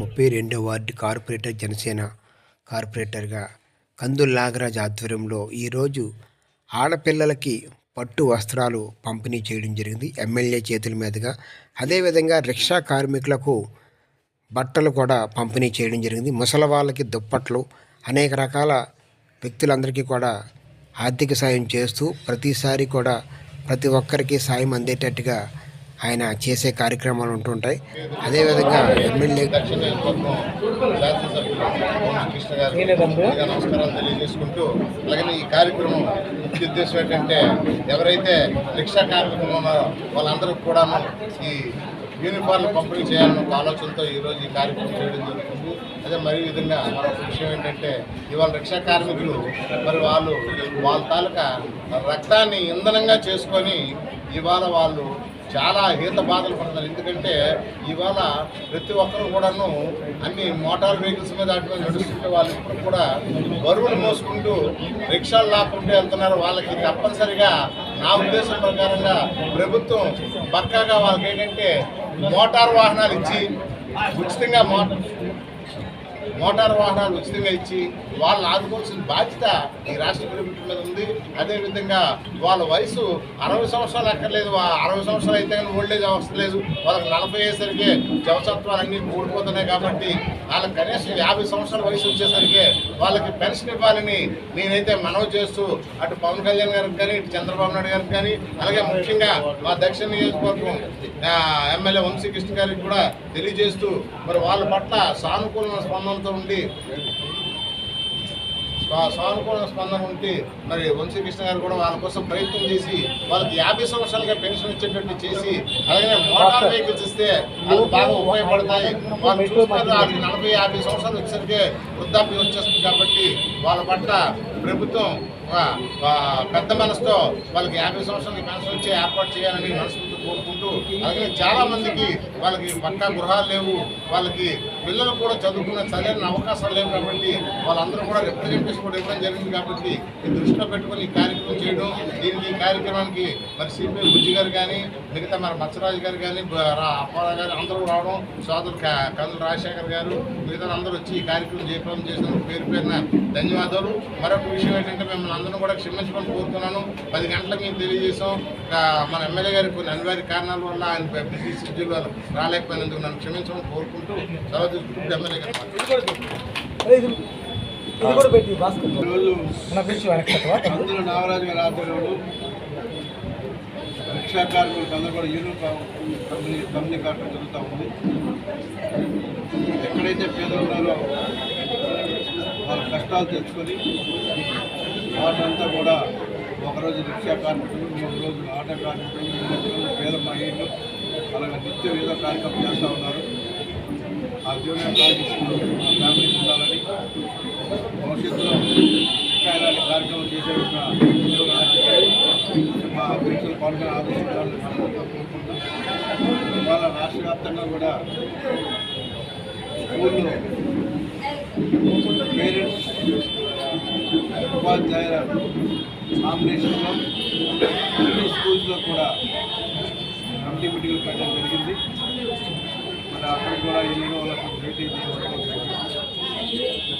ముప్పై రెండో ward corporator Janasena కార్పొరేటర్గా కందుల నాగరాజ్ ఆధ్వర్యంలో ఈరోజు ఆడపిల్లలకి పట్టు వస్త్రాలు పంపిణీ చేయడం జరిగింది. ఎమ్మెల్యే చేతుల మీదుగా అదేవిధంగా రిక్షా కార్మికులకు బట్టలు కూడా పంపిణీ చేయడం జరిగింది. ముసలి వాళ్ళకి దుప్పట్లు అనేక రకాల వ్యక్తులందరికీ కూడా ఆర్థిక సాయం చేస్తూ ప్రతిసారి కూడా ప్రతి ఒక్కరికి సాయం అందేటట్టుగా ఆయన చేసే కార్యక్రమాలు ఉంటుంటాయి. అదేవిధంగా ఎమ్మెల్యే నమస్కారాలు తెలియజేసుకుంటూ అలాగే ఈ కార్యక్రమం ముఖ్య ఉద్దేశం ఏంటంటే ఎవరైతే రిక్షా కార్మికులు ఉన్నారో వాళ్ళందరూ కూడా ఈ యూనిఫార్లు పంపిణీ చేయాలన్న ఒక ఆలోచనతో ఈరోజు ఈ కార్యక్రమం చేయడం జరుగుతుంది. అదే మరి విధంగా మరొక విషయం ఏంటంటే ఇవాళ రిక్షా కార్మికులు మరి వాళ్ళు వాళ్ళ తాలూకా రక్తాన్ని ఇంధనంగా చేసుకొని ఇవాళ వాళ్ళు చాలా హీత బాధలు పడుతున్నారు. ఎందుకంటే ఇవాళ ప్రతి ఒక్కరు కూడాను అన్ని మోటార్ వెహికల్స్ మీద అటువంటి మీద నడుస్తుంటే వాళ్ళు ఇప్పుడు కూడా బరువులు మోసుకుంటూ రిక్షాలు లాక్కుంటూ వెళ్తున్నారు. వాళ్ళకి తప్పనిసరిగా నా ఉద్దేశం ప్రకారంగా ప్రభుత్వం పక్కాగా వాళ్ళకి ఏంటంటే మోటార్ వాహనాలు ఇచ్చి ఉచితంగా మోటార్ మోటార్ వాహనాలు ఉచితంగా ఇచ్చి వాళ్ళని ఆదుకోవాల్సిన బాధ్యత ఈ రాష్ట్ర ప్రభుత్వం మీద ఉంది. అదేవిధంగా వాళ్ళ వయసు అరవై సంవత్సరాలు అక్కర్లేదు వా- అరవై సంవత్సరాలు అయితే కానీ ఓల్డేజ్ అవసరం లేదు. వాళ్ళకి నలభై అయ్యేసరికి జవసత్వాలు అన్నీ కూడిపోతున్నాయి కాబట్టి వాళ్ళకి కనీసం యాభై సంవత్సరాల వయసు వచ్చేసరికి వాళ్ళకి పెన్షన్ ఇవ్వాలని నేనైతే మనవి చేస్తూ అటు పవన్ కళ్యాణ్ గారికి కానీ ఇటు చంద్రబాబు నాయుడు గారికి కానీ అలాగే ముఖ్యంగా మా దక్షిణ నియోజకవర్గం ఎమ్మెల్యే వంశీకృష్ణ గారికి కూడా తెలియజేస్తూ మరి వాళ్ళ పట్ల సానుకూల స్పందనతో ఉండి సానుకూల స్పందన ఉంటే మరి వంశీకృష్ణ గారు కూడా వాళ్ళ కోసం ప్రయత్నం చేసి వాళ్ళకి యాభై సంవత్సరాలుగా పెన్షన్ ఇచ్చేటట్టు చేసి అలాగే మోటార్ వెహికల్స్ ఇస్తే అది బాగా ఉపయోగపడతాయి. వాళ్ళు చూసుకున్నారు వాళ్ళకి నలభై యాభై సంవత్సరాలు వచ్చేసరికి వృద్ధాప్యం వచ్చేస్తుంది కాబట్టి వాళ్ళ పట్ల ప్రభుత్వం పెద్ద మనసుతో వాళ్ళకి యాభై సంవత్సరాలకి పెన్షన్ వచ్చే ఏర్పాటు చేయాలని మనస్ఫూర్తి కోరుకుంటూ అలాగే చాలామందికి వాళ్ళకి పక్కా గృహాలు లేవు వాళ్ళకి పిల్లలు కూడా చదువుకున్న చదివిన అవకాశాలు లేవు కాబట్టి వాళ్ళందరూ కూడా రిప్రజెంటేషన్ కూడా ఇవ్వడం జరిగింది కాబట్టి ఈ దృష్టిలో పెట్టుకొని ఈ కార్యక్రమం చేయడం దీనికి ఈ కార్యక్రమానికి మరి సిపిఐ బుజ్జి గారు కానీ మిగతా మన మత్స్యరాజు గారు కానీ రా- అప్పారావు గారు అందరూ రావడం సోదరు కందులు రాజశేఖర్ గారు మిగతా అందరూ వచ్చి ఈ కార్యక్రమం జయప్రదం చేసినందుకు పేరు పేరున ధన్యవాదాలు. మరొక విషయం ఏంటంటే మిమ్మల్ని అందరం కూడా క్షమించమని కోరుతున్నాను. పది గంటలకు మేము తెలియజేసాం మన ఎమ్మెల్యే గారికి కొన్ని అనివార్య కారణాల వల్ల ఆయన బిజీ షెడ్యూల్ రాలేకపోయినందుకు నన్ను క్షమించమని కోరుకుంటూ సెలవు తీసుకుంటూ ఎమ్మెల్యే గారు కూడా అందులో నాగరాజు గారి ఆధ్వర్యంలో రిక్షా కార్మికులకు అందరూ కూడా యూనిఫామ్ కంపెనీ కంపెనీ కావడం జరుగుతూ ఉంది ఎక్కడైతే పేదలు ఉన్నారో వాళ్ళ కష్టాలు తెచ్చుకొని వాటంతా కూడా ఒకరోజు రిక్షా కార్మికులు మూడు రోజులు ఆటో కార్మికులు పేద మహిళలు అలాగే నిత్యం ఏదో కార్యక్రమం చేస్తూ ఉన్నారు. జీవన ఉండాలని భవిష్యత్తులో కార్యక్రమం చేసే మా అధ్యక్షులు పాల్గొని ఆదేశించాలని ఇవాళ రాష్ట్ర వ్యాప్తంగా కూడా స్కూల్లో పేరెంట్స్ ఉపాధ్యాయుల నామినేషన్లో అన్ని స్కూల్స్లో కూడా కమిటీ మీటింగ్లు పెట్టడం జరిగింది. అక్కడ కూడా ఎన్నో వాళ్ళకు భేటీ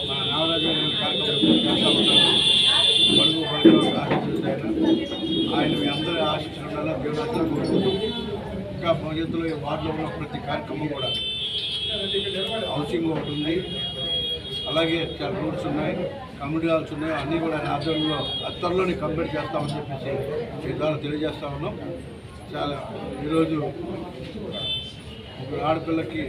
మన నాగరాజు కార్యక్రమం చేస్తూ ఉంటారు బడుగు ఆయన మీ అందరి ఆశించిన దేవుడు కోరుకుంటూ. ఇంకా భవిష్యత్తులో ఈ వార్డులో ఉన్న ప్రతి కార్యక్రమం కూడా హౌసింగ్ ఒకటి ఉంది. అలాగే చాలా రోడ్స్ ఉన్నాయి. కమ్యూనిటీ హాల్స్ ఉన్నాయి. అన్నీ కూడా ఆయన ఆధ్వర్యంలో అత్తర్లోనే కంప్లీట్ చేస్తామని చెప్పేసి ఈ ద్వారా తెలియజేస్తా ఉన్నాం. చాలా ఈరోజు ఒక ఆడపిల్లకి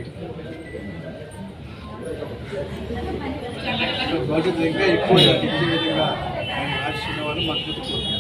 భవిష్యత్తు ఇంకా ఎక్కువ ఇచ్చే విధంగా ఆయన ఆశిస్తున్న వాళ్ళు మనకు